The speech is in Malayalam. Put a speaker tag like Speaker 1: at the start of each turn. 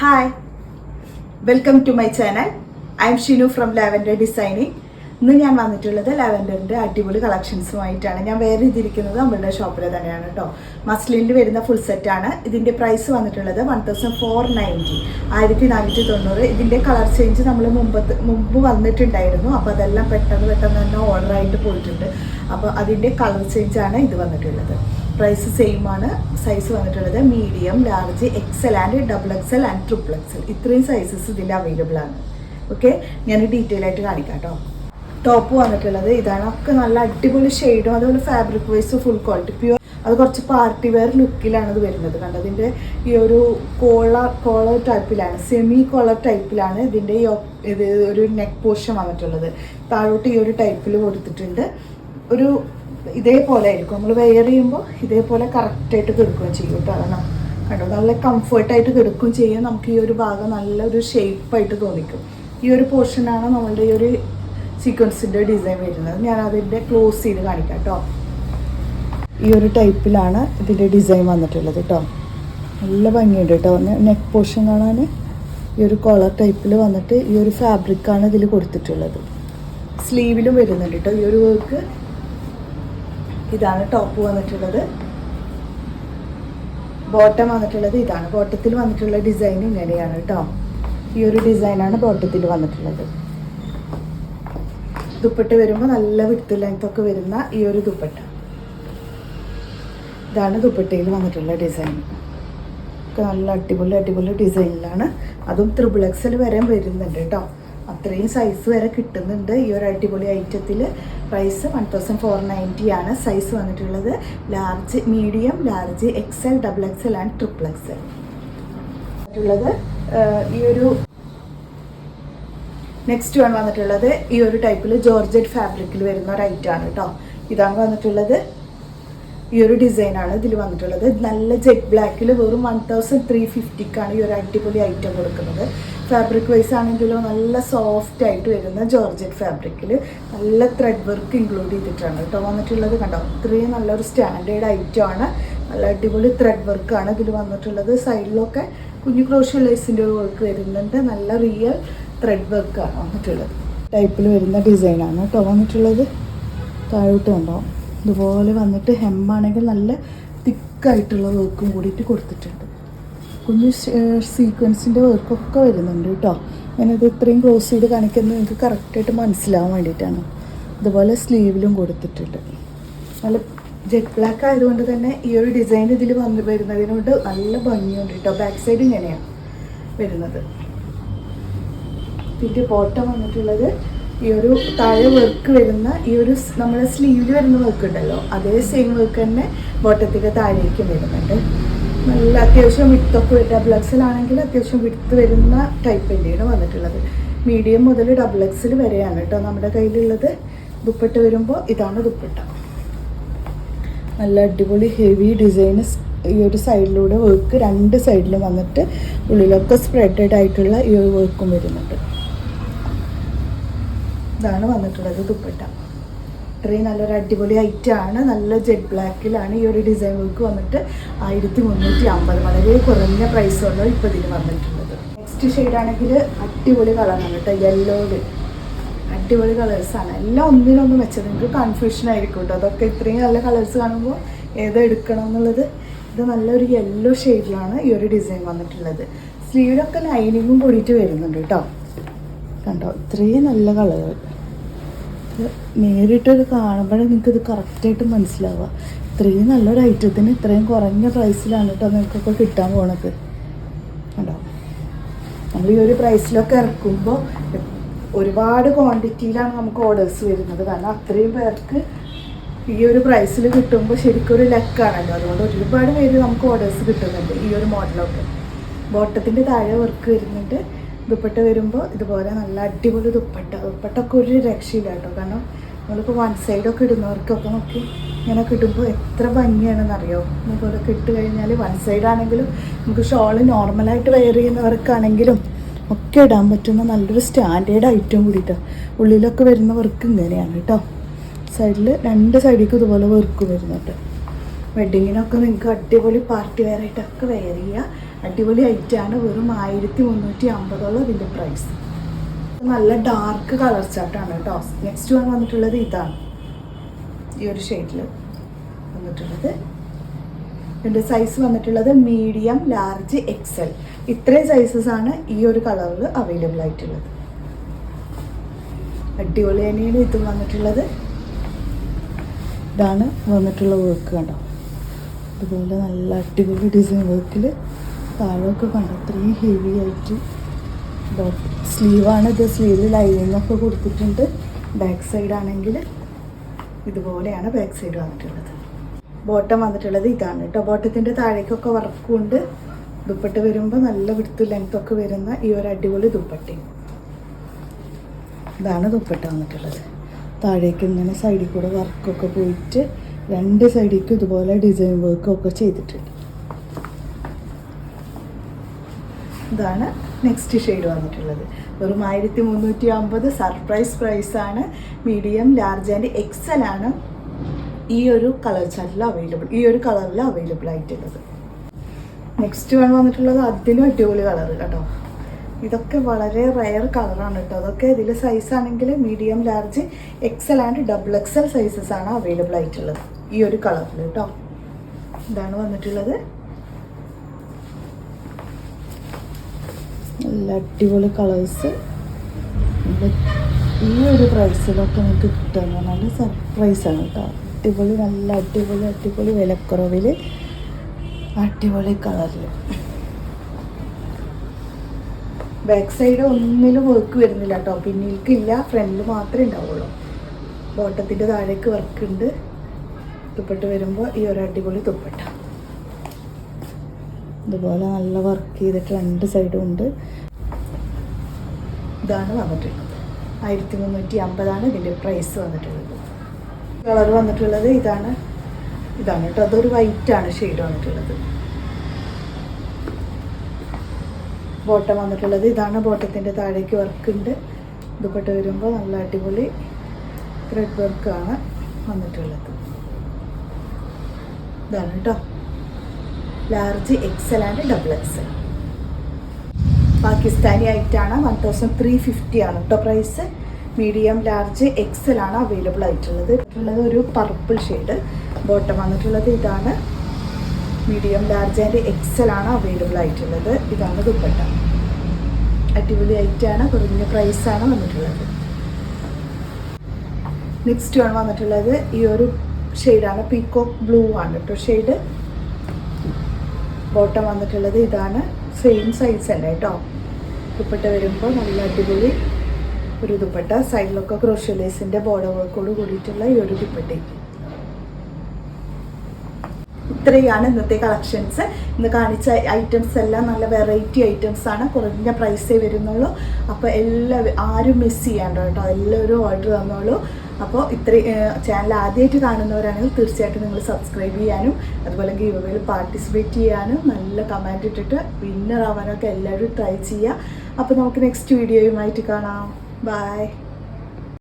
Speaker 1: Hi welcome to my channel I am Shinu from lavender designing ഇന്ന് ഞാൻ വന്നിട്ടുള്ളത് ലാവൻഡറിന്റെ അടിപൊളി കളക്ഷൻസുമായിട്ടാണ്. ഞാൻ വേറെ ഇതിരിക്കുന്നത് നമ്മളുടെ ഷോപ്പിൽ തന്നെയാണ് കേട്ടോ. മസ്ലിനിൽ വരുന്ന ഫുൾ സെറ്റാണ് ഇതിന്റെ പ്രൈസ് വന്നിട്ടുള്ളത് വൺ തൗസൻഡ് ഫോർ നയന്റി ആയിരത്തി നാനൂറ്റി തൊണ്ണൂറ് ഇതിന്റെ കളർ ചേഞ്ച് നമ്മൾ മുമ്പത്ത് മുമ്പ് വന്നിട്ടുണ്ടായിരുന്നു. അപ്പോൾ അതെല്ലാം പെട്ടെന്ന് പെട്ടെന്ന് തന്നെ ഓർഡറായിട്ട് പോയിട്ടുണ്ട്. അപ്പോൾ അതിന്റെ കളർ ചേഞ്ചാണ് ഇത് വന്നിട്ടുള്ളത്. പ്രൈസ് സെയിം ആണ്. സൈസ് വന്നിട്ടുള്ളത് medium large XL and double XL and triple XL ഇത്രയും സൈസസ് ഇതിൽ അവൈലബിൾ ആണ്. ഓക്കെ ഞാൻ ഡീറ്റെയിൽ ആയിട്ട് കാണിക്കാം കേട്ടോ ടോപ്പ് വന്നിട്ടുള്ളത് ഇതാണ്. ഒക്കെ നല്ല അടിപൊളി ഷെയ്ഡും അതുപോലെ fabric wise full quality pure അത് കുറച്ച് പാർട്ടി വെയർ ലുക്കിലാണ് ഇത് വരുന്നത്. കണ്ടോ? ഇതിന്റെ ഈ ഒരു കോളർ കോളർ ടൈപ്പിലാണ് സെമി കോളർ ടൈപ്പിലാണ് ഇതിന്റെ ഈ ഇത് ഒരു നെക്ക് പോർഷൻ വന്നിട്ടുള്ളത്. താഴോട്ട് ഈ ഒരു ടൈപ്പിൽ കൊടുത്തിട്ടുണ്ട്. ഒരു ഇതേപോലെ ആയിരിക്കും. നമ്മൾ വെയർ ചെയ്യുമ്പോൾ ഇതേപോലെ കറക്റ്റായിട്ട് കിടക്കുകയും ചെയ്യും കേട്ടോ. അതാണ് കണ്ടോ? നല്ല കംഫർട്ടായിട്ട് കിടക്കുകയും ചെയ്യും നമുക്ക് ഈ ഒരു ഭാഗം നല്ലൊരു ഷേപ്പായിട്ട് തോന്നിക്കും. ഈ ഒരു പോർഷനാണ് നമ്മളുടെ ഈ ഒരു സീക്വൻസിന്റെ ഡിസൈൻ വരുന്നത്. ഞാൻ അതിന്റെ ക്ലോസ് ചെയ്ത് കാണിക്കാം കേട്ടോ. ഈ ഒരു ടൈപ്പിലാണ് ഇതിന്റെ ഡിസൈൻ വന്നിട്ടുള്ളത് കേട്ടോ. നല്ല ഭംഗിയുണ്ട് കേട്ടോ. നെക്ക് പോർഷൻ കാണാൻ ഈ ഒരു കോളർ ടൈപ്പിൽ വന്നിട്ട് ഈ ഒരു ഫാബ്രിക്കാണ് ഇതിൽ കൊടുത്തിട്ടുള്ളത്. സ്ലീവിലും വരുന്നുണ്ട് കേട്ടോ. ഈ ഒരു വർക്ക് ഇതാണ് ടോപ്പ് വന്നിട്ടുള്ളത്. ബോട്ടം വന്നിട്ടുള്ളത് ഇതാണ്. ബോട്ടത്തിൽ വന്നിട്ടുള്ള ഡിസൈൻ ഇങ്ങനെയാണ് കേട്ടോ ഈ ഒരു ഡിസൈനാണ് ബോട്ടത്തിൽ വന്നിട്ടുള്ളത്. ദുപ്പട്ട വരുമ്പോൾ നല്ല വിട്ട് ലെങ്ത് ഒക്കെ വരുന്ന ഈ ഒരു ദുപ്പട്ട. ഇതാണ് ദുപ്പട്ടയിൽ വന്നിട്ടുള്ള ഡിസൈൻ നല്ല അടിപൊളി അടിപൊളി ഡിസൈനിലാണ് അതും ത്രിബിൾ എക്സൽ വരെ വരുന്നുണ്ട് കേട്ടോ അത്രയും സൈസ് വരെ കിട്ടുന്നുണ്ട്. ഈ ഒരു അടിപൊളി ഐറ്റത്തിൽ price one thousand four ninety ആണ് സൈസ് വന്നിട്ടുള്ളത്. Large medium large XL double XL and triple XL ഉള്ളത് ഈ ഒരു നെക്സ്റ്റ് വൺ വന്നിട്ടുള്ളത് ഈ ഒരു ടൈപ്പിൽ ജോർജറ്റ് ഫാബ്രിക്കിൽ വരുന്ന ഒരു ഐറ്റം ആണ് കേട്ടോ. ഇതാണ് വന്നിട്ടുള്ളത്. ഈ ഒരു ഡിസൈനാണ് ഇതിൽ വന്നിട്ടുള്ളത്. നല്ല ജെറ്റ് ബ്ലാക്കിൽ വെറും വൺ തൗസൻഡ് ത്രീ ഫിഫ്റ്റിക്കാണ് ഈ ഒരു അടിപൊളി ഐറ്റം കൊടുക്കുന്നത്. ഫാബ്രിക് വൈസ് ആണെങ്കിലോ നല്ല സോഫ്റ്റ് ആയിട്ട് വരുന്ന ജോർജറ്റ് ഫാബ്രിക്കിൽ നല്ല ത്രെഡ് വർക്ക് ഇൻക്ലൂഡ് ചെയ്തിട്ടാണ് കേട്ടോ വന്നിട്ടുള്ളത്. കണ്ടോ? ഇത്രയും നല്ലൊരു സ്റ്റാൻഡേർഡ് ഐറ്റം ആണ്. നല്ല അടിപൊളി ത്രെഡ് വർക്കാണ് ഇതിൽ വന്നിട്ടുള്ളത്. സൈഡിലൊക്കെ കുഞ്ഞു ക്രോഷ്യ ലൈസിന്റെ വർക്ക് വരുന്നുണ്ട്. നല്ല റിയൽ ത്രെഡ് വർക്കാണ് വന്നിട്ടുള്ളത്. ടൈപ്പിൽ വരുന്ന ഡിസൈനാണ് കേട്ടോ വന്നിട്ടുള്ളത്. താഴോട്ട് കണ്ടോ? ഇതുപോലെ വന്നിട്ട് ഹെമ്മാണെങ്കിൽ നല്ല തിക്കായിട്ടുള്ള വർക്കും കൂടിയിട്ട് കൊടുത്തിട്ടുണ്ട്. കുഞ്ഞു സീക്വൻസിന്റെ വർക്കൊക്കെ വരുന്നുണ്ട് കേട്ടോ. ഞാനത് ഇത്രയും ക്ലോസ് ചെയ്ത് കാണിക്കുന്നത് നിങ്ങൾക്ക് കറക്റ്റായിട്ട് മനസ്സിലാവാൻ വേണ്ടിയിട്ടാണ്. ഇതുപോലെ സ്ലീവിലും കൊടുത്തിട്ടുണ്ട്. നല്ല ജെറ്റ് ബ്ലാക്ക് ആയതുകൊണ്ട് തന്നെ ഈ ഒരു ഡിസൈൻ ഇതിൽ വന്ന് വരുന്നതിനോട് നല്ല ഭംഗിയുണ്ട് കേട്ടോ. ബാക്ക് സൈഡ് ഇങ്ങനെയാണ് വരുന്നത്. പിന്നെ ബോട്ടം വന്നിട്ടുള്ളത് ഈ ഒരു താഴെ വർക്ക് വരുന്ന ഈ ഒരു നമ്മുടെ സ്ലീവിൽ വരുന്ന വർക്ക് ഉണ്ടല്ലോ അതേ സെയിം വർക്ക് തന്നെ ബോട്ടത്തിന്റെ താഴേക്ക് വരുന്നുണ്ട്. നല്ല അത്യാവശ്യം വിത്തൊക്കെ ഡബിൾ എക്സിലാണെങ്കിൽ അത്യാവശ്യം വിടുത്ത് വരുന്ന ടൈപ്പ് തന്നെയാണ് വന്നിട്ടുള്ളത്. മീഡിയം മുതൽ ഡബിൾ എക്സിൽ വരെയാണ് കേട്ടോ നമ്മുടെ കയ്യിലുള്ളത്. ദുപ്പട്ട വരുമ്പോൾ ഇതാണ് ദുപ്പട്ട. നല്ല അടിപൊളി ഹെവി ഡിസൈൻ ഈ ഒരു സൈഡിലൂടെ വർക്ക് രണ്ട് സൈഡിലും വന്നിട്ട് ഉള്ളിലൊക്കെ സ്പ്രെഡഡ് ആയിട്ടുള്ള ഈ ഒരു വർക്കും വരുന്നുണ്ട്. ഇതാണ് വന്നിട്ടുള്ളത് ദുപ്പട്ട. ഇത്രയും നല്ലൊരു അടിപൊളി ഐറ്റം ആണ്. നല്ല ജെറ്റ് ബ്ലാക്കിലാണ് ഈ ഒരു ഡിസൈൻ വർക്ക് വന്നിട്ട് ആയിരത്തി മുന്നൂറ്റി അമ്പത് വളരെ കുറഞ്ഞ പ്രൈസ് പ്രൈസുള്ള ഇപ്പോൾ ഇതിന് വന്നിട്ടുള്ളത്. നെക്സ്റ്റ് ഷെയ്ഡാണെങ്കിൽ അടിപൊളി കളറാണ് കേട്ടോ. യെല്ലോയിൽ അടിപൊളി കളേഴ്സാണ് എല്ലാം ഒന്നിനൊന്ന് വെച്ചത് നിങ്ങൾക്ക് കൺഫ്യൂഷൻ ആയിരിക്കും കേട്ടോ. അതൊക്കെ ഇത്രയും നല്ല കളേഴ്സ് കാണുമ്പോൾ ഏത് എടുക്കണം എന്നുള്ളത് ഇത് നല്ലൊരു യെല്ലോ ഷെയ്ഡിലാണ് ഈ ഒരു ഡിസൈൻ വന്നിട്ടുള്ളത്. സ്ലീവിലൊക്കെ ലൈനിങ്ങും കൂടിയിട്ട് വരുന്നുണ്ട് കേട്ടോ. കണ്ടോ? ഇത്രയും നല്ല കളറുകൾ നേരിട്ടൊരു കാണുമ്പോഴേ നിങ്ങൾക്ക് ഇത് കറക്റ്റായിട്ട് മനസ്സിലാവുക. ഇത്രയും നല്ലൊരു ഐറ്റത്തിന് ഇത്രയും കുറഞ്ഞ പ്രൈസിലാണ് കേട്ടോ നിങ്ങൾക്കൊക്കെ കിട്ടാൻ പോണത്. കണ്ടോ? നമ്മൾ ഈ ഒരു പ്രൈസിലൊക്കെ ഇറക്കുമ്പോൾ ഒരുപാട് ക്വാണ്ടിറ്റിയിലാണ് നമുക്ക് ഓർഡേഴ്സ് വരുന്നത്. കാരണം അത്രയും പേർക്ക് ഈ ഒരു പ്രൈസിൽ കിട്ടുമ്പോൾ ശരിക്കും ഒരു ലക്കാണല്ലോ. അതുകൊണ്ട് ഒരുപാട് പേര് നമുക്ക് ഓർഡേഴ്സ് കിട്ടുന്നുണ്ട് ഈ ഒരു മോഡലൊക്കെ ബോട്ടത്തിന്റെ താഴെ വർക്ക് വരുന്നുണ്ട്. ദുപ്പട്ട വരുമ്പോൾ ഇതുപോലെ നല്ല അടിപൊളി ദുപ്പട്ട. ദുപ്പട്ടൊക്കെ ഒരു രക്ഷയില്ല കേട്ടോ. കാരണം നമ്മളിപ്പോൾ വൺ സൈഡൊക്കെ ഇടുന്നവർക്കൊക്കെ നോക്കി ഇങ്ങനെ കിട്ടുമ്പോൾ എത്ര ഭംഗിയാണെന്നറിയോ? ഇതുപോലൊക്കെ ഇട്ട് കഴിഞ്ഞാൽ വൺ സൈഡ് ആണെങ്കിലും നമുക്ക് ഷോൾ നോർമലായിട്ട് വെയർ ചെയ്യുന്നവർക്കാണെങ്കിലും ഒക്കെ ഇടാൻ പറ്റുന്ന നല്ലൊരു സ്റ്റാൻഡേർഡ് ഐറ്റം കൂടിയിട്ട്. ഉള്ളിലൊക്കെ വരുന്ന വർക്ക് ഇങ്ങനെയാണ് കേട്ടോ. സൈഡിൽ രണ്ട് സൈഡിലേക്ക് ഇതുപോലെ വർക്ക് വരുന്നുണ്ട്. വെഡിങ്ങിനൊക്കെ നിങ്ങൾക്ക് അടിപൊളി പാർട്ടി വെയർ ആയിട്ടൊക്കെ വെയർ ചെയ്യുക അടിപൊളി ഐറ്റാണ് വെറും ആയിരത്തി മുന്നൂറ്റി അമ്പതോളം ഇതിന്റെ പ്രൈസ് നല്ല ഡാർക്ക് കളർ ചാർട്ടാണ് കേട്ടോ. നെക്സ്റ്റ് വൺ വന്നിട്ടുള്ളത് ഇതാണ്. ഈ ഒരു ഷെയ്ഡിൽ വന്നിട്ടുള്ളത്. ഇതിന്റെ സൈസ് വന്നിട്ടുള്ളത് മീഡിയം ലാർജ് എക്സൽ ഇത്രയും സൈസസ് ആണ് ഈ ഒരു കളറിൽ അവൈലബിൾ ആയിട്ടുള്ളത്. അടിപൊളി തന്നെയാണ് ഇതും വന്നിട്ടുള്ളത്. ഇതാണ് വന്നിട്ടുള്ള വർക്ക് കണ്ടോ? അതുപോലെ നല്ല അടിപൊളി ഡിസൈൻ വർക്കിൽ താഴെയൊക്കെ കണ്ടു. അത്രയും ഹെവി ആയിട്ട് സ്ലീവാണ് ഇത്. സ്ലീവിൽ ലൈനിങ് ഒക്കെ കൊടുത്തിട്ടുണ്ട്. ബാക്ക് സൈഡ് ആണെങ്കിൽ ഇതുപോലെയാണ് ബാക്ക് സൈഡ് വന്നിട്ടുള്ളത്. ബോട്ടം വന്നിട്ടുള്ളത് ഇതാണ് കേട്ടോ. ബോട്ടത്തിന്റെ താഴേക്കൊക്കെ വർക്കും ഉണ്ട്. ദുപ്പട്ട വരുമ്പോൾ നല്ല വിടുത്ത് ലെങ്ത് ഒക്കെ വരുന്ന ഈ ഒരു അടിപൊളി ദുപ്പട്ടി. ഇതാണ് ദുപ്പട്ട വന്നിട്ടുള്ളത്. താഴേക്ക് ഇങ്ങനെ സൈഡിൽ കൂടെ വർക്കൊക്കെ പോയിട്ട് രണ്ട് സൈഡിലേക്കും ഇതുപോലെ ഡിസൈൻ വർക്കൊക്കെ ചെയ്തിട്ടുണ്ട്. ഇതാണ് നെക്സ്റ്റ് ഷെയ്ഡ് വന്നിട്ടുള്ളത്. വെറും ആയിരത്തി മുന്നൂറ്റി അമ്പത് സർപ്രൈസ് പ്രൈസാണ് മീഡിയം ലാർജ് ആൻഡ് എക്സൽ ആണ് ഈ ഒരു കളർ ചാർട്ടിൽ അവൈലബിൾ ഈ ഒരു കളറിൽ അവൈലബിൾ ആയിട്ടുള്ളത്. നെക്സ്റ്റ് വൺ വന്നിട്ടുള്ളത് അതിനും അടിപൊളി കളർ കേട്ടോ. ഇതൊക്കെ വളരെ റയർ കളറാണ് കേട്ടോ. അതൊക്കെ ഇതിൽ സൈസ് ആണെങ്കിൽ medium large XL and double XL sizes ആണ് അവൈലബിൾ ആയിട്ടുള്ളത് ഈ ഒരു കളറിൽ കേട്ടോ. ഇതാണ് വന്നിട്ടുള്ളത്. നല്ല അടിപൊളി കളേഴ്സ് ഈ ഒരു പ്രൈസിലൊക്കെ നിങ്ങൾക്ക് കിട്ടുക നല്ല സർപ്രൈസാണ് കേട്ടോ അടിപൊളി നല്ല അടിപൊളി അടിപൊളി വിലക്കുറവിൽ അടിപൊളി കളറിൽ ബാക്ക് സൈഡ് ഒന്നിലും വർക്ക് വരുന്നില്ല കേട്ടോ പിന്നിൽക്കില്ല ഫ്രണ്ടിൽ മാത്രമേ ഉണ്ടാവുള്ളൂ. ബോട്ടത്തിന്റെ താഴേക്ക് വർക്ക് ഉണ്ട്. തുപ്പട്ട് വരുമ്പോൾ ഈ ഒരു അടിപൊളി തുപ്പട്ട ഇതുപോലെ നല്ല വർക്ക് ചെയ്തിട്ട് രണ്ട് സൈഡും ഉണ്ട്. ഇതാണ് വന്നിട്ടുള്ളത്. ആയിരത്തി മുന്നൂറ്റി അമ്പതാണ് ഇതിന്റെ പ്രൈസ് വന്നിട്ടുള്ളത്. കളർ വന്നിട്ടുള്ളത് ഇതാണ്. ഇതാണ് കേട്ടോ. അതൊരു വൈറ്റ് ആണ് ഷെയ്ഡ് വന്നിട്ടുള്ളത്. ബോട്ടം വന്നിട്ടുള്ളത് ഇതാണ്. ബോട്ടത്തിന്റെ താഴേക്ക് വർക്ക് ഉണ്ട്. ദുപ്പട്ട വരുമ്പോൾ നല്ല അടിപൊളി ത്രെഡ് വർക്കാണ് വന്നിട്ടുള്ളത്. ഇതാണ് കേട്ടോ. Large XL and double XL. Pakistani ആയിട്ടാണ് വൺ തൗസൻഡ് ത്രീ ഫിഫ്റ്റി ആണ് കേട്ടോ പ്രൈസ്. മീഡിയം ലാർജ് എക്സൽ ആണ് അവൈലബിൾ ആയിട്ടുള്ളത്. ഉള്ളത് ഒരു പർപ്പിൾ ഷെയ്ഡ്. ബോട്ടം വന്നിട്ടുള്ളത് ഇതാണ്. മീഡിയം ലാർജ് ആൻഡ് എക്സൽ ആണ് അവൈലബിൾ ആയിട്ടുള്ളത്. ഇതാണ് ദുപ്പട്ട. അടിപൊളി ആയിട്ടാണ് കുറഞ്ഞ പ്രൈസാണ് വന്നിട്ടുള്ളത്. നെക്സ്റ്റ് ആണ് വന്നിട്ടുള്ളത്. ഈ ഒരു ഷെയ്ഡാണ് പീക്കോക്ക് ബ്ലൂ ആണ് കേട്ടോ ഷെയ്ഡ്. ബോട്ടം വന്നിട്ടുള്ളത് ഇതാണ് സെയിം സൈസ് തന്നെ കേട്ടോ ദുപ്പട്ട വരുമ്പോൾ നല്ല അടിപൊളി ഒരു ദുപ്പട്ട. സൈഡിലൊക്കെ ക്രോഷ്യലേസിന്റെ ബോർഡർ വർക്കോട് കൂടിയിട്ടുള്ള ഈ ഒരു ദുപ്പട്ടയും ഇത്രയാണ് ഇന്നത്തെ കളക്ഷൻസ്. ഇന്ന് കാണിച്ച ഐറ്റംസ് എല്ലാം നല്ല വെറൈറ്റി ഐറ്റംസ് ആണ്. കുറഞ്ഞ പ്രൈസേ വരുന്നുള്ളൂ. അപ്പോൾ എല്ലാവരും ആരും മിസ് ചെയ്യാണ്ട് കേട്ടോ. എല്ലാവരും ഓർഡർ തന്നോളൂ. അപ്പോൾ ഇത്ര ചാനൽ ആദ്യമായിട്ട് കാണുന്നവരാണെങ്കിൽ തീർച്ചയായിട്ടും നിങ്ങൾ സബ്സ്ക്രൈബ് ചെയ്യാനും അതുപോലെ ഗീവ് അവേയിൽ പാർട്ടിസിപ്പേറ്റ് ചെയ്യാനും നല്ല കമന്റ് ഇട്ടിട്ട് വിന്നർ ആവാനൊക്കെ എല്ലാവരും ട്രൈ ചെയ്യുക. അപ്പോൾ നമുക്ക് നെക്സ്റ്റ് വീഡിയോയുമായിട്ട് കാണാം. ബൈ